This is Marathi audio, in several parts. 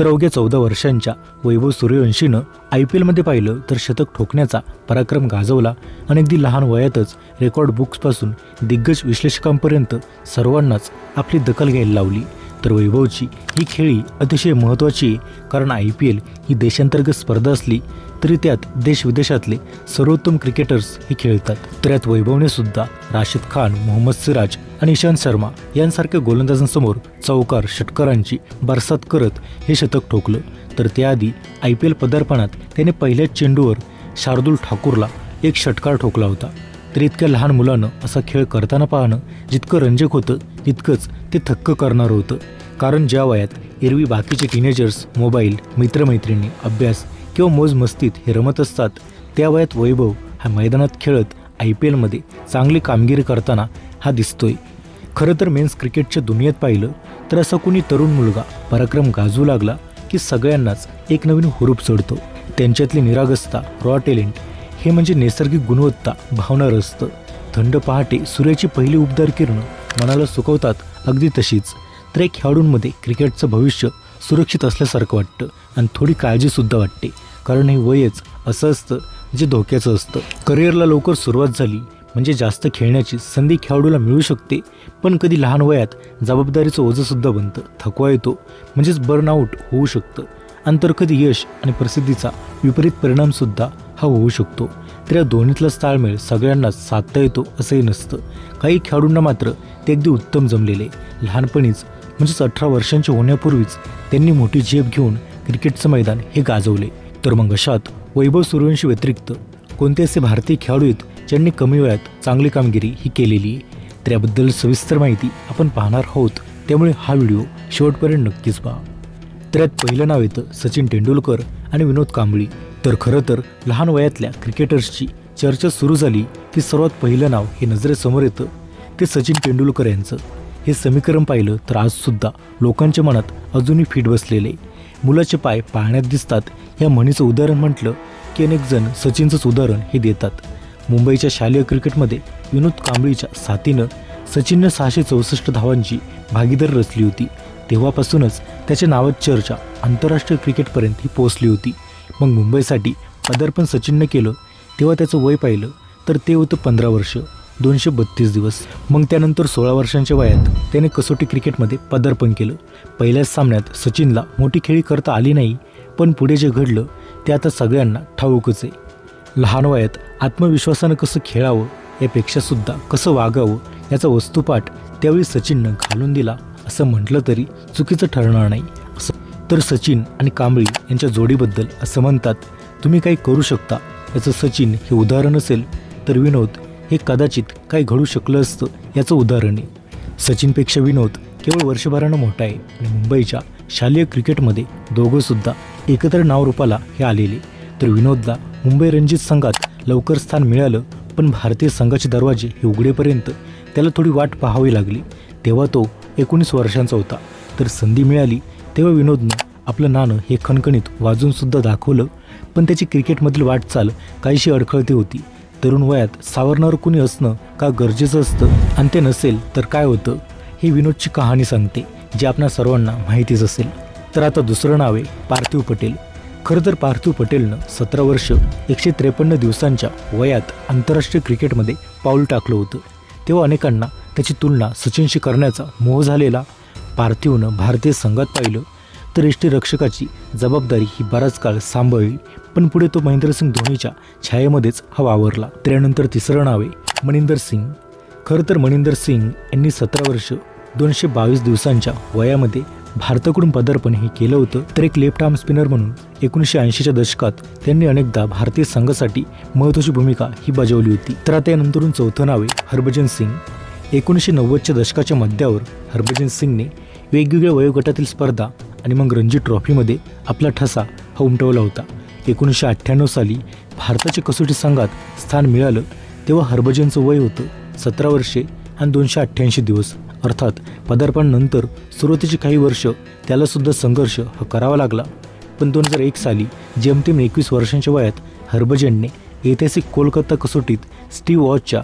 तर अवघ्या चौदा वर्षांच्या वैभव सूर्यवंशीनं आय पी एलमध्ये पाहिलं तर शतक ठोकण्याचा पराक्रम गाजवला आणि अगदी लहान वयातच रेकॉर्ड बुक्सपासून दिग्गज विश्लेषकांपर्यंत सर्वांनाच आपली दखल घ्यायला लावली. तर वैभवची ही खेळी अतिशय महत्त्वाची आहे कारण आय पी एल ही देशांतर्गत स्पर्धा असली तरी त्यात देश विदेशातले सर्वोत्तम क्रिकेटर्स हे खेळतात. तर यात वैभवने सुद्धा राशिद खान मोहम्मद सिराज आणि इशांत शर्मा यांसारख्या गोलंदाजांसमोर चौकार षटकारांची बरसात करत हे शतक ठोकलं. तर त्याआधी आय पी एल पदार्पणात त्याने पहिल्याच चेंडूवर शार्दूल ठाकूरला एक षटकार ठोकला होता. तर इतक्या लहान मुलानं असा खेळ करताना पाहणं जितकं रंजक होतं तितकंच ते थक्क करणारं होतं. कारण ज्या वयात एरवी बाकीचे टीनेजर्स मोबाईल मित्रमैत्रिणी अभ्यास किंवा मोजमस्तीत हे रमत असतात त्या वयात वैभव हा मैदानात खेळत आय पी एलमध्ये चांगली कामगिरी करताना हा दिसतोय. खरं तर मेन्स क्रिकेटच्या दुनियेत पाहिलं तर असा कुणी तरुण मुलगा पराक्रम गाजू लागला की सगळ्यांनाच एक नवीन हुरूप चढतो. त्यांच्यातली निरागसता रॉ टॅलेंट हे म्हणजे नैसर्गिक गुणवत्ता भावना रस्त थंड पहाटे सूर्याची पहिली उबदार किरणं मनाला सुकवतात अगदी तशीच. तर एक खेळाडूंमध्ये क्रिकेटचं भविष्य सुरक्षित असल्यासारखं वाटतं आणि थोडी काळजीसुद्धा वाटते. कारण हे वयच असं असतं जे धोक्याचं असतं. करिअरला लवकर सुरुवात झाली म्हणजे जास्त खेळण्याची संधी खेळाडूला मिळू शकते पण कधी लहान वयात जबाबदारीचं ओझंसुद्धा बनतं. थकवा येतो म्हणजेच बर्नआउट होऊ शकतं. आणि तर कधी यश आणि प्रसिद्धीचा विपरीत परिणामसुद्धा हा होऊ शकतो. तर या दोन्हीतलाच ताळमेळ सगळ्यांनाच साधता येतो असंही नसतं. काही खेळाडूंना मात्र ते अगदी उत्तम जमलेले. लहानपणीच म्हणजेच अठरा वर्षांचे होण्यापूर्वीच त्यांनी मोठी झेप घेऊन क्रिकेटचं मैदान हे गाजवले. तर मग अशात वैभव सूर्यवंशी व्यतिरिक्त कोणते असे भारतीय खेळाडू आहेत ज्यांनी कमी वेळात चांगली कामगिरी ही केलेली त्याबद्दल सविस्तर माहिती आपण पाहणार आहोत. त्यामुळे हा व्हिडिओ शेवटपर्यंत नक्कीच पहा. त्यात पहिलं नाव येतं सचिन तेंडुलकर आणि विनोद कांबळी. तर खरं तर लहान वयातल्या क्रिकेटर्सची चर्चा सुरू झाली की सर्वात पहिलं नाव हे नजरेसमोर येतं ते सचिन तेंडुलकर यांचं. हे समीकरण पाहिलं तर आजसुद्धा लोकांच्या मनात अजूनही फिट बसलेले. मुलाचे पाय पाळण्यात दिसतात. या म्हणीचं उदाहरण म्हटलं की अनेक जण सचिनचंच उदाहरण हे देतात. मुंबईच्या शालेय क्रिकेटमध्ये विनोद कांबळीच्या साथीनं सचिननं सहाशे चौसष्ट धावांची भागीदार रचली होती. तेव्हापासूनच त्याच्या नावात चर्चा आंतरराष्ट्रीय क्रिकेटपर्यंत ही पोहोचली होती. मग मुंबईसाठी पदार्पण सचिननं केलं तेव्हा त्याचं वय पाहिलं तर ते होतं पंधरा वर्ष दोनशे बत्तीस दिवस. मग त्यानंतर सोळा वर्षांच्या वयात त्याने कसोटी क्रिकेटमध्ये पदार्पण केलं. पहिल्याच सामन्यात सचिनला मोठी खेळी करता आली नाही पण पुढे जे घडलं ते आता सगळ्यांना ठाऊकच आहे. लहान वयात आत्मविश्वासानं कसं खेळावं यापेक्षा सुद्धा कसं वागावं याचा वस्तुपाठ त्यावेळी सचिननं घालून दिला असं म्हटलं तरी चुकीचं ठरणार नाही. असं तर सचिन आणि कांबळी यांच्या जोडीबद्दल असं म्हणतात तुम्ही काही करू शकता. याचं सचिन हे उदाहरण असेल तर विनोद हे कदाचित काही घडू शकलं असतं याचं उदाहरण आहे. सचिनपेक्षा विनोद केवळ वर्षभरानं मोठा आहे आणि मुंबईच्या शालेय क्रिकेटमध्ये दोघंसुद्धा एकत्र नावरूपाला हे आलेले. तर विनोदला मुंबई रणजित संघात लवकर स्थान मिळालं पण भारतीय संघाचे दरवाजे हे उघडेपर्यंत त्याला थोडी वाट पाहावी लागली. तेव्हा तो एकोणीस वर्षांचा होता. तर संधी मिळाली तेव्हा विनोदनं आपलं नाणं हे खणखणीत वाजूनसुद्धा दाखवलं पण त्याची क्रिकेटमधील वाटचाल काहीशी अडखळती होती. तरुण वयात सावरणारं कुणी असणं का गरजेचं असतं आणि ते नसेल तर काय होतं ही विनोदची कहाणी सांगते जी आपणा सर्वांना माहितीच असेल. तर आता दुसरं नाव आहे पार्थिव पटेल. खरं तर पार्थिव पटेलनं सतरा वर्ष एकशे त्रेपन्न दिवसांच्या वयात आंतरराष्ट्रीय क्रिकेटमध्ये पाऊल टाकलं होतं. तेव्हा अनेकांना त्याची तुलना सचिनशी करण्याचा मोह झालेला पार्थिवनं भारतीय संघात पाहिलं. तर यष्टीरक्षकाची जबाबदारी ही बराच काळ सांभाळली पण पुढे तो महेंद्रसिंग धोनीच्या छायेमध्येच हा वावरला त्यानंतर तिसरं नाव आहे मनिंदर सिंग. खरं तर मनिंदर सिंग यांनी सतरा वर्ष दोनशे बावीस दिवसांच्या वयामध्ये भारताकडून पदार्पण हे केलं होतं तर एक लेफ्ट आर्म स्पिनर म्हणून एकोणीसशे ऐंशीच्या दशकात त्यांनी अनेकदा भारतीय संघासाठी महत्त्वाची भूमिका ही बजावली होती. तर आता यानंतरून चौथं नाव आहे हरभजन सिंग. एकोणीसशे नव्वदच्या दशकाच्या मध्यावर हरभजन सिंगने वेगवेगळ्या वयोगटातील स्पर्धा आणि मग रणजी ट्रॉफीमध्ये आपला ठसा हा उमटवला होता. एकोणीसशे अठ्ठ्याण्णव साली भारताच्या कसोटी संघात स्थान मिळालं तेव्हा हरभजनचं वय होतं सतरा वर्षे आणि दोनशे अठ्ठ्याऐंशी दिवस. अर्थात पदार्पणानंतर सुरुवातीची काही वर्ष त्यालासुद्धा संघर्ष हा करावा लागला. पण दोन हजार एक साली जेमतेम एकवीस वर्षांच्या वयात हरभजनने ऐतिहासिक कोलकाता कसोटीत स्टीव वॉचच्या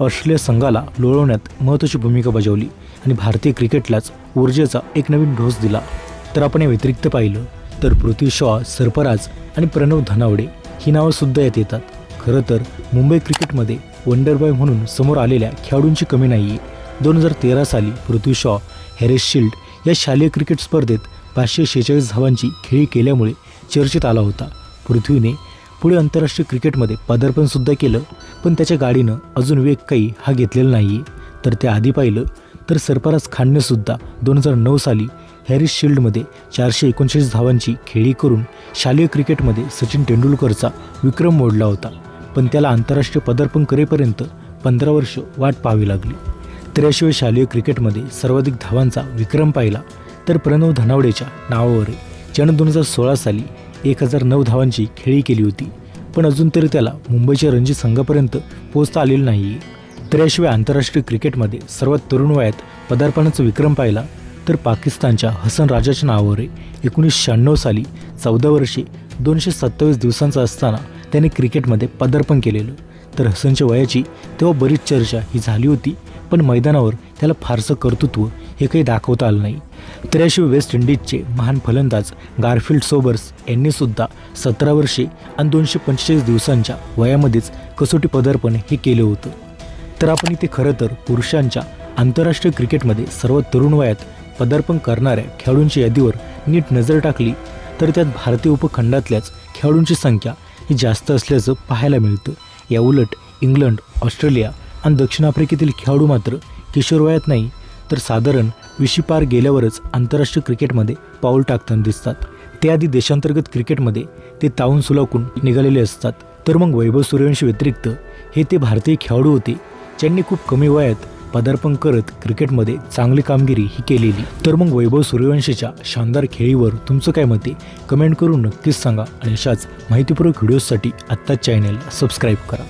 ऑस्ट्रेलिया संघाला लोळवण्यात महत्त्वाची भूमिका बजावली आणि भारतीय क्रिकेटलाच ऊर्जेचा एक नवीन डोस दिला. तर आपण या व्यतिरिक्त पाहिलं तर पृथ्वी शॉ सरफराज आणि प्रणव धनावडे ही नावंसुद्धा यात येतात. खरं तर मुंबई क्रिकेटमध्ये वंडरबॉय म्हणून समोर आलेल्या खेळाडूंची कमी नाही आहे दोन हजार तेरा साली पृथ्वी शॉ हॅरिस शिल्ड या शालेय क्रिकेट स्पर्धेत पाचशे शेहेचाळीस धावांची खेळी केल्यामुळे चर्चेत आला होता. पृथ्वीने पुढे आंतरराष्ट्रीय क्रिकेटमध्ये पदार्पणसुद्धा केलं पण त्याच्या गाडीनं अजून वेग काही हा घेतलेला नाही आहे तर त्याआधी पाहिलं तर सरफराज खाननेसुद्धा दोन हजार नऊ साली हॅरिस शिल्डमध्ये चारशे एकोणचाळीस धावांची खेळी करून शालेय क्रिकेटमध्ये सचिन तेंडुलकरचा विक्रम मोडला होता. पण त्याला आंतरराष्ट्रीय पदार्पण करेपर्यंत पंधरा वर्ष वाट पाहावी लागली. त्र्याशिवाय शालेय क्रिकेटमध्ये सर्वाधिक धावांचा विक्रम पाहिला तर प्रणव धनावडेच्या नावावर आहे ज्यानं दोन हजार सोळा साली एक हजार नऊ धावांची खेळी केली होती पण अजून तरी त्याला मुंबईच्या रणजी संघापर्यंत पोहोचता आलेलं नाही आहे आंतरराष्ट्रीय क्रिकेटमध्ये सर्वात तरुण वयात पदार्पणाचा विक्रम पाहिला तर पाकिस्तानच्या हसन राजाच्या नावावर एकोणीस एकोणीसशे शहाण्णव साली चौदा वर्षे दोनशे सत्तावीस दिवसांचा असताना त्याने क्रिकेटमध्ये पदार्पण केलेलं. तर हसनच्या वयाची तेव्हा बरीच चर्चा ही झाली होती. पण मैदानावर त्याला फारसं कर्तृत्व हे काही दाखवता आलं नाही. त्र्याशिवाय वेस्ट इंडिजचे महान फलंदाज गारफिल्ड सोबर्स यांनीसुद्धा सतरा वर्षे आणि दोनशे पंचेचाळीस दिवसांच्या वयामध्येच कसोटी पदार्पण हे केलं होतं. तर आपण इथे खरं तर पुरुषांच्या आंतरराष्ट्रीय क्रिकेटमध्ये सर्वात तरुण वयात पदार्पण करणाऱ्या खेळाडूंच्या यादीवर नीट नजर टाकली तर त्यात भारतीय उपखंडातल्याच खेळाडूंची संख्या ही जास्त असल्याचं पाहायला मिळतं. याउलट इंग्लंड ऑस्ट्रेलिया आणि दक्षिण आफ्रिकेतील खेळाडू मात्र किशोर वयात नाही तर साधारण विशी पार गेल्यावरच आंतरराष्ट्रीय क्रिकेटमध्ये पाऊल टाकताना दिसतात. त्याआधी देशांतर्गत क्रिकेटमध्ये ते तावून सुलाकून निघालेले असतात. तर मग वैभव सूर्यवंशी व्यतिरिक्त हे ते भारतीय खेळाडू होते ज्यांनी खूप कमी वयात पदार्पण करत क्रिकेटमध्ये चांगली कामगिरी ही केलेली. तर मग वैभव सूर्यवंशीच्या शानदार खेळीवर तुमचं काय मते कमेंट करून नक्कीच सांगा आणि अशाच माहितीपूर्वक व्हिडिओजसाठी आत्ताच चॅनेल सबस्क्राईब करा.